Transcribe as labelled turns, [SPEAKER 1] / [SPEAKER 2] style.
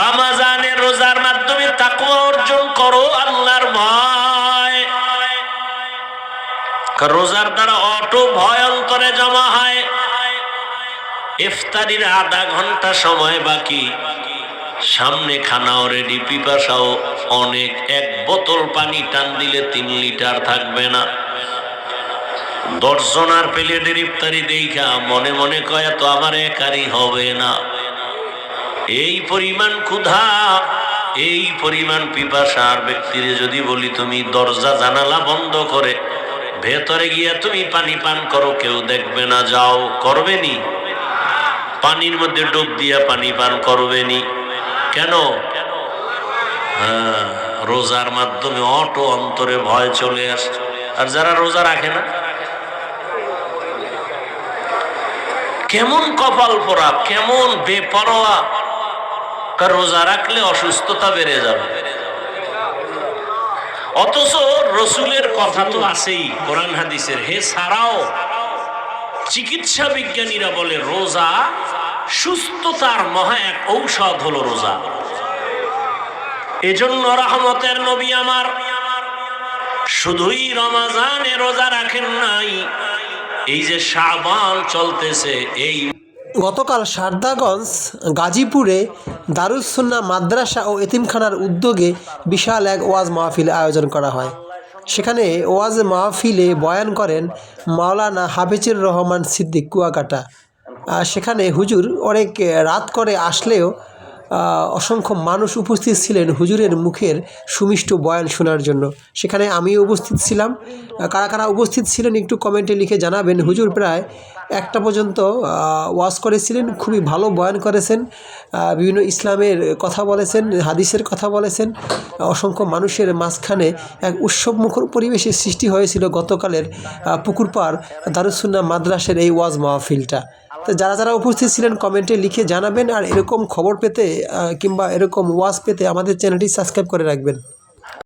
[SPEAKER 1] রমাজানের রোজার মাধ্যমে তাকওয়া অর্জন করো, আল্লাহর ভয়। রোজার দ্বারা অটো ভয় অন্তরে জমা হয়। ইফতারির আধা ঘণ্টা সময় বাকি। সামনে খানাও রেডি পিপাসাও অনেক। এক বোতল পানি টান দিলে তিন লিটার থাকবে না। দর্শনার প্লেটের ইফতারি দেখা মনে মনে কয় তো আমার একারই হবে না। এই পরিমাণ ক্ষুধা এই পরিমাণ পিপাসার ব্যক্তির যদি বলি তুমি দরজা জানালা বন্ধ করে ভেতরে গিয়া তুমি পানি পান করো কেউ দেখবে না যাও করবে নি? পানির মধ্যে ডুব দিয়া পানি পান করবে নি? কেন? হ্যাঁ, রোজার মাধ্যমে অটো অন্তরে ভয় চলে আসে। আর যারা রোজা রাখে না? কেমন কপাল পরা কেমন বেপরোয়া। কারণ রোজা রাখলে অসুস্থতা বেড়ে যাবে। অথচ রসুলের কথা তো আছেই, কোরআন হাদিসের। হে ছাড়াও চিকিৎসা বিজ্ঞানীরা বলে, রোজা সুস্থতার মহা এক ঔষধ হলো রোজা। এজন্য রহমতের নবী আমার, শুধুই রমাজানে রোজা রাখেন নাই, এই যে সাবান চলতেছে, এই
[SPEAKER 2] গতকাল সারদাগঞ্জ, গাজীপুরে দারুসুন্না মাদ্রাসা ও এতিমখানার উদ্যোগে বিশাল এক ওয়াজ মাহফিল আয়োজন করা হয়। সেখানে ওয়াজ মাহফিলে বয়ান করেন মাওলানা হাফিজুর রহমান সিদ্দিক কুয়াকাটা। সেখানে হুজুর অনেক রাত করে আসলেও অসংখ্য মানুষ উপস্থিত ছিলেন হুজুরের মুখের সুমিষ্ট বয়ান শোনার জন্য। সেখানে আমিও উপস্থিত ছিলাম। কারা কারা উপস্থিত ছিলেন একটু কমেন্টে লিখে জানাবেন। হুজুর প্রায় একটা পর্যন্ত ওয়াজ করেছিলেন, খুবই ভালো বয়ান করেছেন বিভিন্ন ইসলামের কথা বলেছেন, হাদিসের কথা বলেছেন, অসংখ্য মানুষের মাঝখানে এক উৎসবমুখর পরিবেশের সৃষ্টি হয়েছিল গতকালের পুকুরপাড় দারুসুন্না মাদ্রাসের এই ওয়াজ মাহফিলটা। তো যারা যারা উপস্থিত ছিলেন, কমেন্টে লিখে জানাবেন, আর এরকম খবর পেতে কিংবা এরকম ওয়াজ পেতে আমাদের চ্যানেলটি সাবস্ক্রাইব করে রাখবেন।